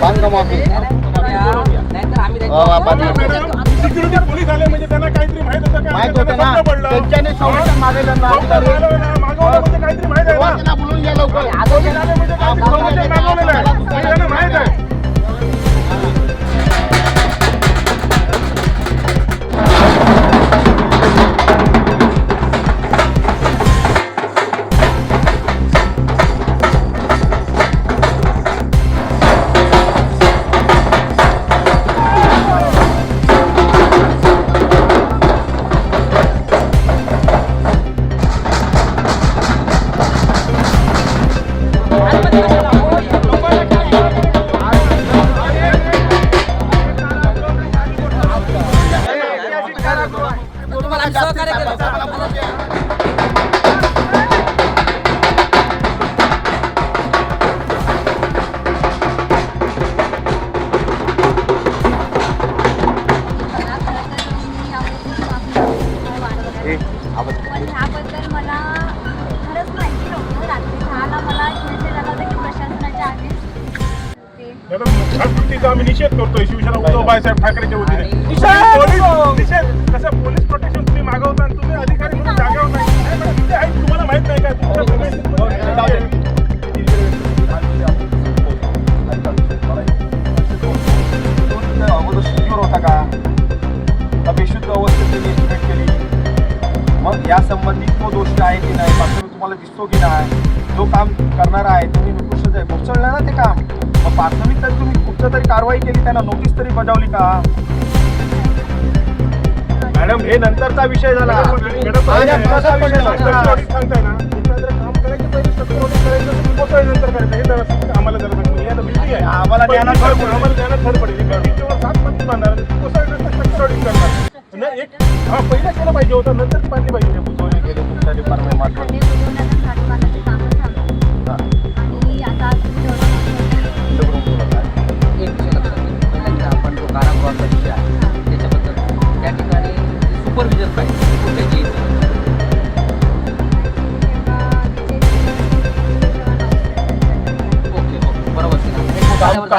बांधकाम हे ऑफिस म्हणजे माहीत होतं काय माहीत होतं ना. त्यांच्याने संरक्षण मागेलं ना संरक्षण मागवलं ना, मागवलं म्हणजे मॅडम हे नंतरचा विषय झाला सांगताय ना हे आम्हाला आम्हाला ज्ञानात भर पडेल. एक हा पहिलं केलं पाहिजे होतं नंतर पाहिजे डिपार्टमेंट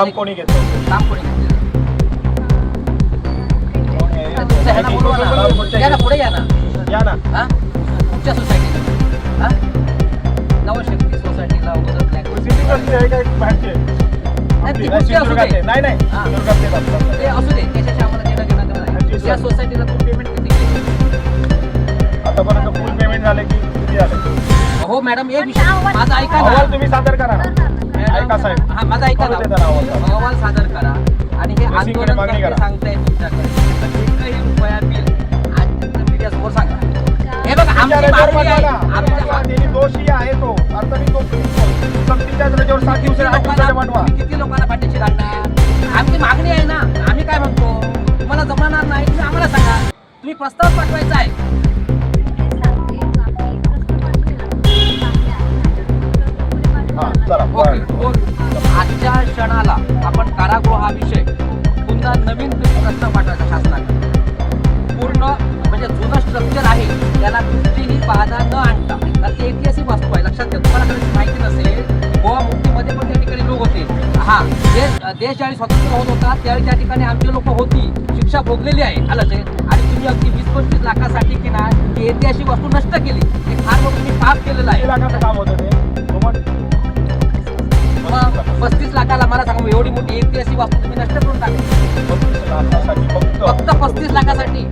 हे काम कोणी घेतलं काम कोणी घेतलेलं? तर तुमचं ह्यांना नाही, बोलवा ना. पुढच्या या ना पुढे या ना. या ना. हा? तुमच्या सोसायटीला हा? नवशक्ती सोसायटीला अगोदर ब्लॅक सिटी कसली आहे काय बाहेरची आहे? नाही, ती नाही, पुढची असू सिंधुदुर्गात दे. आहे. नाही नाही. हा. सिंधुदुर्गात ते असतात. ते असू दे. त्याच्याशी आम्हाला देणं घेणं देणं अच्छा, नाही या सर. सोसायटीला तुम्ही पेमेंट किती केलं? आतापर्यंत फुल पेमेंट झाले की किती झाले हो मॅडम एक विषय माझा ऐका अहवाल ना तुम्ही सादर करा ना. ऐका साहेब. हा माझा ऐका ना. अहवाल. सादर करा. आणि हे आंदोलन मागणी करा. सांगताय तुमच्याकडे. तर एकही रुपया बिल आज मीडिया समोर सांगा. हे बघा आमची त्याच्या मागणी रजेवर आहे. आमच्या मा- दोषी आहे तो. अर्थात तो सक्तीच्या रजेवर सात किती आठ दिवसाच्या लोकांना पाठवा तुम्ही किती लोकांना पाठीशी घालणार आमची मागणी आहे ना. आम्ही काय म्हणतो? तुम्हाला जमणार नाही. तुम्ही आम्हाला सांगा. तुम्ही प्रस्ताव पाठवायचा आहे. आजच्या क्षणाला आपण कारागृह हा विषय पुन्हा नवीन प्रश्न पाठवायचा शासनाकडे पूर्ण म्हणजे जुनं स्ट्रक्चर आहे त्याला कुठलीही बाधा न आणता कारण ते ऐतिहासिक वास्तू आहे लक्षात घ्या तुम्हाला माहिती नसेल गोवा मुक्तीमध्ये पण त्या ठिकाणी लोक होते. हा देश देश ज्यावेळी स्वतंत्र होत होता त्यावेळी त्या ठिकाणी आमची लोक होती. शिक्षा भोगलेली आहे आलं ते. आणि तुम्ही अगदी वीस पंचवीस लाखासाठी की ना ही ऐतिहासिक वस्तू नष्ट केली. हे फार मोठं तुम्ही पाप केलेलं आहे. मग पस्तीस लाखाला मला सांगा एवढी मोठी ऐतिहासिक वास्तू तुम्ही नष्ट करून टाकली. फक्त पस्तीस लाखासाठी.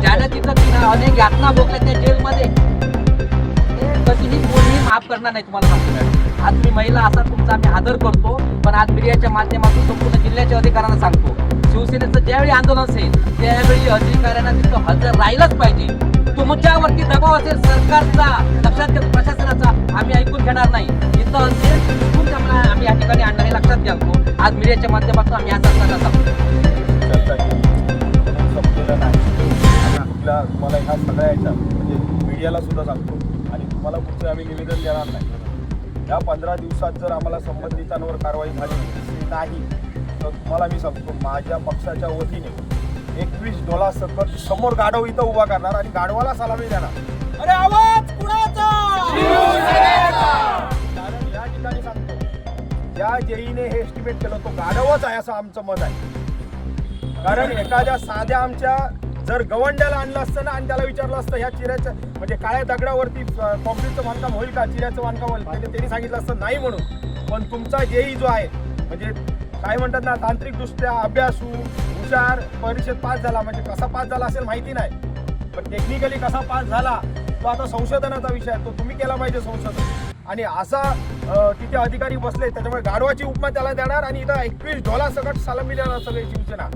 ज्यानं तिथं तिनं अनेक यातना भोगल्या त्या जेलमध्ये कधीही कोणीही माफ करणार नाही तुम्हाला सांगतो. आज मी महिला असा तुमचा आम्ही आदर करतो पण आज मीडियाच्या माध्यमातून संपूर्ण जिल्ह्याच्या अधिकाऱ्यांना सांगतो. शिवसेनेचं ज्यावेळी आंदोलन असेल त्यावेळी अधिकाऱ्यांना तिथं हजर राहिलंच पाहिजे. तुमच्यावरती दबाव असेल सरकारचा लक्षात घेत प्रशासनाचा आम्ही ऐकून घेणार नाही. इथं असेल या ठिकाणी आणणार हे लक्षात घ्या आज मीडियाच्या माध्यमातून आम्ही आज सरकारला सांगतो. तुम्हाला ह्या सगळ्या याच्या म्हणजे मीडियाला सुद्धा सांगतो. आणि तुम्हाला कुठचं आम्ही निवेदन देणार नाही. या पंधरा दिवसात जर आम्हाला संबंधितांवर कारवाई झाली नाही तर तुम्हाला मी सांगतो माझ्या पक्षाच्या वतीने एकवीस डोला सकट समोर गाढव इथं उभा करणार आणि गाढवाला सलामी देणार. अरे आवाज कुणाचा? ज्या जेईने हे एस्टिमेट केलं तो गाढवच आहे असं आमचं मत आहे. कारण एखाद्या साध्या आमच्या जर गवंड्याला आणलं असतं ना आणि त्याला विचारलं असतं ह्या चिऱ्याच्या म्हणजे काळ्या दगडावरती कॉम्प्युटरचं बांधकाम होईल का? चिऱ्याचं बांधकाम होईल? म्हणजे त्यांनी सांगितलं असतं नाही म्हणून. पण तुमचा जेई जो आहे म्हणजे काय म्हणतात ना तांत्रिकदृष्ट्या अभ्यासू हुशार परीक्षेत पास झाला म्हणजे कसा पास झाला असेल माहिती नाही. पण टेक्निकली कसा पास झाला तो आता संशोधनाचा विषय आहे. तो तुम्ही केला पाहिजे संशोधन. आणि असा तिथे अधिकारी बसले त्याच्यामुळे गाढवाची उपमा त्याला देणार आणि इथं एकवीस ढोला सकट सालामी देणार सगळी शिवसेना.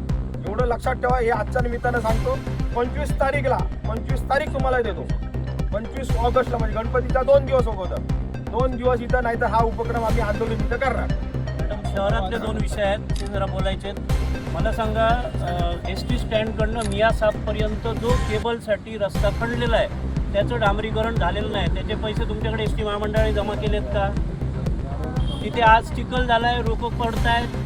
एवढं लक्षात ठेवा हे आजच्या निमित्तानं सांगतो. पंचवीस तारीखला पंचवीस तारीख तुम्हाला देतो. पंचवीस ऑगस्टला म्हणजे गणपतीचा दोन दिवस अगोदर. दोन दिवस इथं नाही तर हा उपक्रम आम्ही आंदोलन इथं करणार. मॅडम शहरातले दोन विषय आहेत ते जरा बोलायचे आहेत. मला सांगा एस टी स्टँडकडनं मियासाबपर्यंत जो केबलसाठी रस्ता खणलेला आहे त्याचं डांबरीकरण झालेलं नाही. त्याचे पैसे तुमच्याकडे एस टी महामंडळाने जमा केलेत का? तिथे आज चिखल झाला आहे रोकं पडत आहेत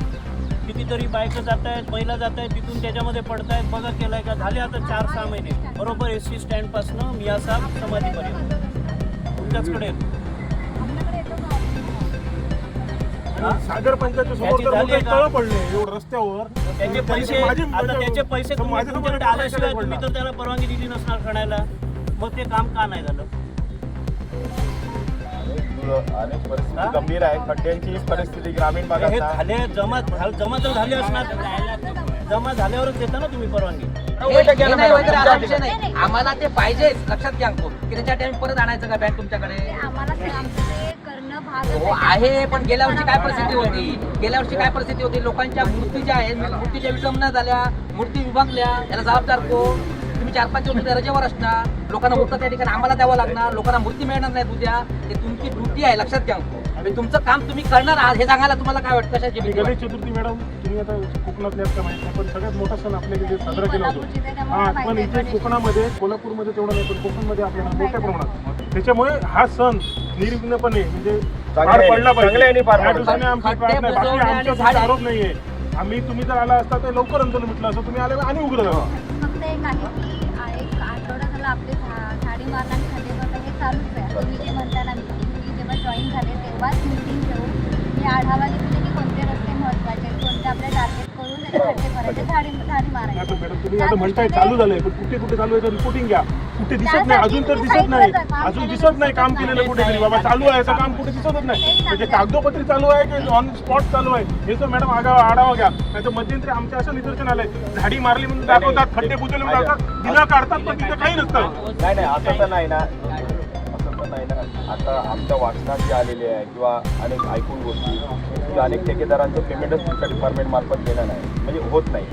कितीतरी बायकं जात आहेत महिला जात आहेत तिथून त्याच्यामध्ये पडत आहेत बघा केलं आहे का? झाले आता चार सहा महिने. बरोबर एस टी स्टँडपासनं मियासाब समाधीपर्यंत तुमच्याचकडे? सागर पडले एवढं रस्त्यावर. त्याचे पैसे आता त्याचे पैसे तुमच्याकडे आल्याशिवाय. तुम्ही तर त्याला परवानगी दिली नसणार खणायला. मग ते काम का नाही झालं? अनेक अनेक परिस्थिती गंभीर आहे. खड्ड्यांची परिस्थिती ग्रामीण भागात हे आहे. झाले जमा झाल- जमा तर झाले असणार. जमा झाल्यावरच देता ना तुम्ही परवानगी. हे- हे नाही वगैरे असा विषय नाही. आम्हाला ते पाहिजेच. लक्षात घ्या की त्याच्या टाइम परत आणायचं का बँक तुमच्याकडे? ते आम्हाला ते आमचं ते करणं भाग हो आहे पण गेल्या वर्षी काय परिस्थिती होती? गेल्या वर्षी काय परिस्थिती होती? लोकांच्या मूर्ती ज्या आहेत मूर्तीच्या विटंबना झाल्या मूर्ती विभागल्या त्याला जबाबदार कोण? चार पाच दिवस रजेवर असणार लोकांना मूर्त त्या ठिकाणी आम्हाला द्यावं लागणार लोकांना मूर्ती मिळणार नाही उद्या ते तुमची ड्युटी आहे लक्षात घ्या. तुमचं काम तुम्ही करणार आहात हे सांगायला तुम्हाला काय वाटतं कशाची गणेश? चतुर्थी मॅडम तुम्ही आता कोकणातले असता माहिती पण सगळ्यात मोठा सण आपल्या साजरा केला होतो. हा पण इथे. कोकणामध्ये कोल्हापूरमध्ये तेवढं नाही पण कोकणमध्ये आपल्याला मोठ्या प्रमाणात. त्याच्यामुळे हा सण निर्विघ्नपणे म्हणजे पार पडला. बाकी आमच्या आरोप नाहीये. आम्ही तुम्ही जर आला असता तर लवकर आंदोलन म्हटलं असं तुम्ही आले आणि उग्र झाला झा- झाडी मारणं आणि खड्डे हे चालूच आहे. तुम्ही जे म्हणताना मी जेव्हा जॉईन झाले तेव्हाच मीटिंग घेऊन मी आढावा घेतले की कोणते रस्ते महत्त्वाचे आहेत कोणते आपले टार्गेट करून त्याचे खड्डे भरायचे झाडी झाडी नाही पण मारायची मॅडम तुम्ही त्या आता म्हणताय दृष्टीने- चालू झालंय पण कुठे कुठे चालू आहे रिपोर्टिंग घ्या. कुठे दिसत नाही अजून तर दिसत नाही. अजून दिसत नाही काम केलेलं. कुठेतरी. बाबा चालू आहे असं काम कुठे दिसतच नाही. म्हणजे. कागदोपत्री चालू आहे की ऑन स्पॉट चालू आहे? हे तर मॅडम आगावा आढावा घ्या. नाही तर मध्यंतरी आमच्या असं निदर्शन आलंय. झाडी मारली म्हणून दाखवतात खड्डे बुजवले म्हणून दाखवतात. दिला काढतात पण तिथं काही नसतं. नाही नाही असं तर नाही ना. नाही. ना आता आमच्या वाचनात जे आलेले आहे किंवा अनेक ऐकून गोष्टी की अनेक ठेकेदारांचं पेमेंटच तुमच्या डिपार्टमेंट मार्फत देणार नाही. म्हणजे होत नाही.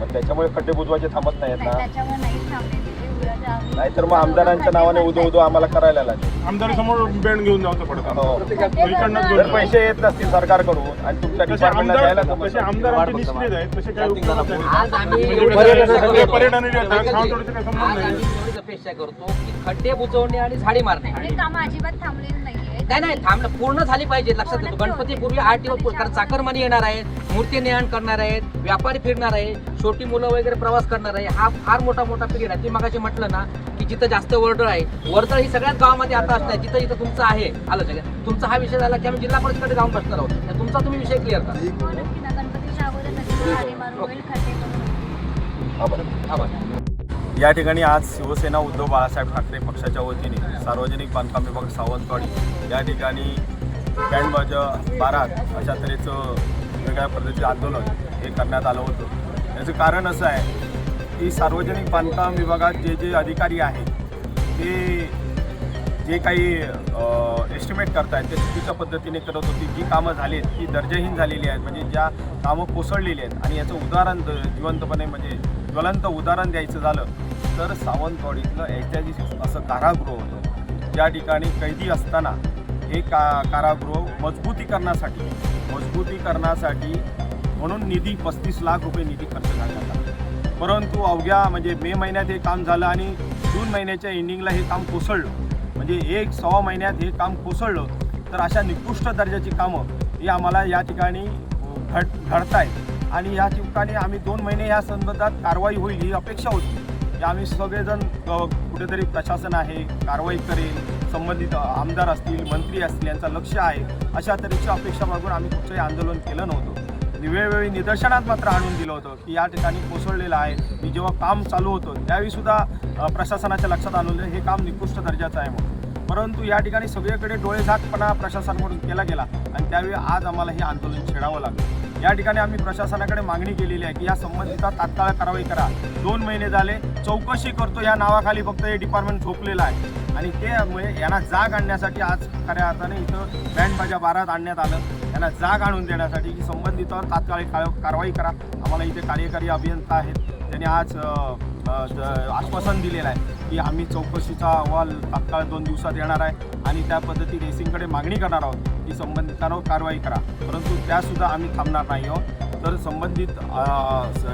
मग त्याच्यामुळे खड्डे बुजवायचे थांबत नाहीत नाही, ना नाही नाहीतर मग आमदारांच्या नावाने उदो उदो आम्हाला करायला लागेल आमदार समोर बँड घेऊन पडतं हो इकडनं जर पैसे येत नसतील सरकारकडून आणि तुमच्या तसे डिपार्टमेंटला आमदार तसे आमदार आमचे नसेल. निष्क्रिय आहेत तसे काही उपयोगच नाही. आज आम्ही म्हणजे पर्यटन- सगळे करतो. पर्यटन येतात, आज सावंतवाडीचं काही संबंध आम्ही नाही. एवढीच अपेक्षा करतो की खड्डे बुजवणे आणि झाडी मारणे हे काम अजिबात थांबलेलं नाहीये नाही नाही थांबलं. पूर्ण झाली पाहिजे लक्षात घेतो गणपतीपूर्वी आठ दिवस कारण चाकरमानी येणार आहेत मूर्ती नेहाण करणार आहेत व्यापारी फिरणार आहे छोटी मुलं वगैरे प्रवास करणार आहे. हा फार मोठा मोठा पिरियड आहे. तुम्ही मगाशी म्हटलं ना की जिथं जास्त वर्दळ आहे वर्दळ ही सगळ्याच गावामध्ये आता असणार जिथं जिथं तुमचं आहे आलं सगळं तुमचा हा विषय झाला की आम्ही जिल्हा परिषदेकडे जाऊन बसणार आहोत. तुमचा तुम्ही विषय क्लिअर करा. हो, आभार. आभार या ठिकाणी आज शिवसेना उद्धव बाळासाहेब ठाकरे पक्षाच्या वतीने सार्वजनिक बांधकाम विभाग सावंतवाडी या ठिकाणी बँड बारात अशा तऱ्हेचं वेगळ्या पद्धतीचं आंदोलन हे करण्यात आलं होतं. याचं कारण असं आहे की सार्वजनिक बांधकाम विभागात जे जे अधिकारी आहेत ते जे काही एस्टिमेट करतायत ते चुकीच्या पद्धतीने करत होती. जी कामं झाली आहेत ती दर्जाहीन झालेली आहेत. म्हणजे ज्या कामं कोसळलेली आहेत आणि याचं उदाहरण जिवंतपणे म्हणजे ज्वलंत उदाहरण द्यायचं झालं तर सावंतवाडीतलं ऐतिहासिक असं कारागृह होतं. ज्या ठिकाणी कैदी असताना हे का कारागृह मजबूतीकरणासाठी मजबूतीकरणासाठी म्हणून निधी पस्तीस लाख रुपये निधी खर्च करण्यात आला. परंतु अवघ्या म्हणजे मे महिन्यात हे काम झालं आणि जून महिन्याच्या एंडिंगला हे काम कोसळलं. म्हणजे एक सव्वा महिन्यात हे काम कोसळलं तर अशा निकृष्ट दर्जाची कामं ही आम्हाला या ठिकाणी घड घडत आहेत आणि या ठिकाणी आम्ही दोन महिने या संदर्भात कारवाई होईल ही अपेक्षा होती. की आम्ही सगळेजण कुठेतरी प्रशासन आहे कारवाई करेल संबंधित आमदार असतील मंत्री असतील यांचं लक्ष आहे अशा तऱ्हेची अपेक्षा मागून आम्ही कुठचंही आंदोलन केलं नव्हतं. वेळोवेळी निदर्शनात मात्र आणून दिलं होतं की या ठिकाणी कोसळलेलं आहे. मी जेव्हा काम चालू होतं त्यावेळी सुद्धा प्रशासनाच्या लक्षात आणलं हे काम निकृष्ट दर्जाचं आहे म्हणून. परंतु या ठिकाणी सगळीकडे डोळेझाकपणा प्रशासनाकडून केला गेला आणि त्यावेळी आज आम्हाला हे आंदोलन छेडावं लागलं. या ठिकाणी आम्ही प्रशासनाकडे मागणी केलेली आहे की या संबंधित तात्काळ कारवाई करा. दोन महिने झाले चौकशी करतो या नावाखाली फक्त हे डिपार्टमेंट झोपलेलं आहे. आणि त्यामुळे म्हणजे यांना जाग आणण्यासाठी आज खऱ्या अर्थाने इथं बँड बारात आणण्यात आलं. यांना जाग आणून देण्यासाठी की संबंधितावर तात्काळ कारवाई करा. आम्हाला इथे कार्यकारी अभियंता आहेत. त्यांनी आज आश्वासन दिलेलं आहे की आम्ही चौकशीचा अहवाल तात्काळ दोन दिवसात येणार आहे आणि त्या पद्धतीने रेसिंगकडे मागणी करणार आहोत की संबंधितांवर कारवाई करा. परंतु त्यासुद्धा आम्ही थांबणार नाही आहोत. तर संबंधित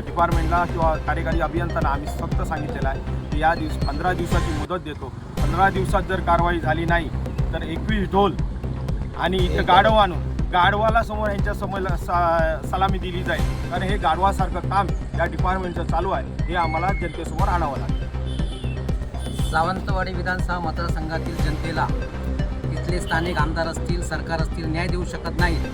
डिपार्टमेंटला किंवा कार्यकारी अभियंत्यांना आम्ही सक्त सांगितलेलं आहे की या दिवस पंधरा दिवसाची मुदत देतो. पंधरा दिवसात जर कारवाई झाली नाही तर एकवीस ढोल आणि इथं गाढव आणून गाढवाला समोर यांच्या समोर सा- सलामी दिली जाईल. कारण हे गाढवासारखं काम या डिपार्टमेंटचं चालू आहे. हे आम्हाला जनतेसमोर आणावं लागेल सावंतवाडी विधानसभा मतदारसंघातील जनतेला इथले स्थानिक आमदार असतील सरकार असतील न्याय देऊ शकत नाहीत.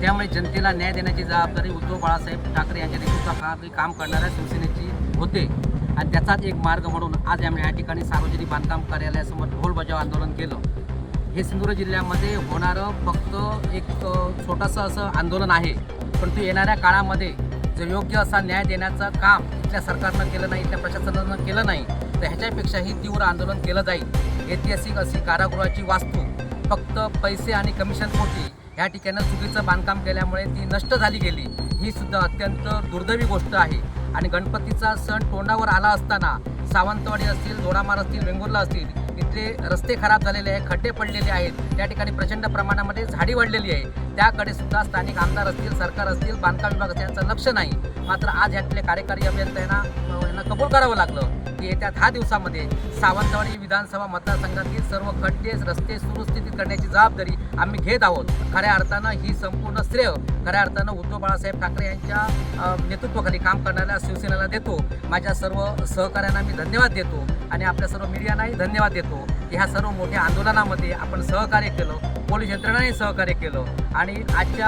त्यामुळे जनतेला न्याय देण्याची जबाबदारी उद्धव बाळासाहेब ठाकरे यांच्या नेतृत्वाखाली काम करणाऱ्या शिवसेनेची होते. आणि त्याचाच एक मार्ग म्हणून आज आम्ही या ठिकाणी सार्वजनिक बांधकाम कार्यालयासमोर ढोल बजाव आंदोलन केलं. हे सिंधुदुर्ग जिल्ह्यामध्ये होणारं फक्त एक छोटंसं असं आंदोलन आहे. पण ते येणाऱ्या काळामध्ये जर योग्य असा न्याय देण्याचं काम इथल्या सरकारनं केलं नाही इथल्या प्रशासनानं केलं नाही तर ह्याच्यापेक्षाही तीव्र आंदोलन केलं जाईल. ऐतिहासिक अशी कारागृहाची वास्तू फक्त पैसे आणि कमिशन पोटी ह्या ठिकाणी चुकीचं बांधकाम केल्यामुळे ती नष्ट झाली गेली. ही सुद्धा अत्यंत दुर्दैवी गोष्ट आहे. आणि गणपतीचा सण तोंडावर आला असताना सावंतवाडी असतील दोडामार असतील वेंगुर्ला असतील इथले रस्ते खराब झालेले आहेत खड्डे पडलेले आहेत. त्या ठिकाणी प्रचंड प्रमाणामध्ये झाडी वाढलेली आहे. त्याकडे सुद्धा स्थानिक आमदार असतील सरकार असतील बांधकाम विभाग यांचं लक्ष नाही. मात्र आज यातले कार्यकारी अभियंता यांना यांना कबूल करावं लागलं की येत्या दहा दिवसामध्ये सावंतवाडी विधानसभा मतदारसंघातील सर्व खड्डे रस्ते सुरुस्थितीत करण्याची जबाबदारी आम्ही घेत आहोत. खऱ्या अर्थानं ही संपूर्ण श्रेय खऱ्या अर्थानं उद्धव बाळासाहेब ठाकरे यांच्या नेतृत्वाखाली काम करणाऱ्या शिवसेनेला देतो. माझ्या सर्व सहकाऱ्यांना मी धन्यवाद देतो आणि आपल्या सर्व मीडियांनाही धन्यवाद देतो की ह्या सर्व मोठ्या आंदोलनामध्ये आपण सहकार्य केलं. पोलीस यंत्रणाने सहकार्य केलं. आणि आजच्या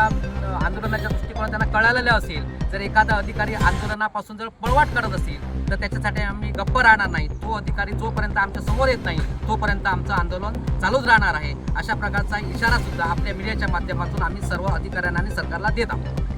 आंदोलनाच्या दृष्टिकोनात त्यांना कळालेलं असेल जर एखादा अधिकारी आंदोलनापासून जर पळवाट करत असेल तर त्याच्यासाठी आम्ही गप्प राहणार नाही. तो अधिकारी जोपर्यंत आमच्यासमोर येत नाही तोपर्यंत आमचं आंदोलन चालूच राहणार आहे. अशा प्रकारचा इशारा सुद्धा आपल्या मीडियाच्या माध्यमातून आम्ही सर्व अधिकाऱ्यांना आणि सरकारला देत आहोत.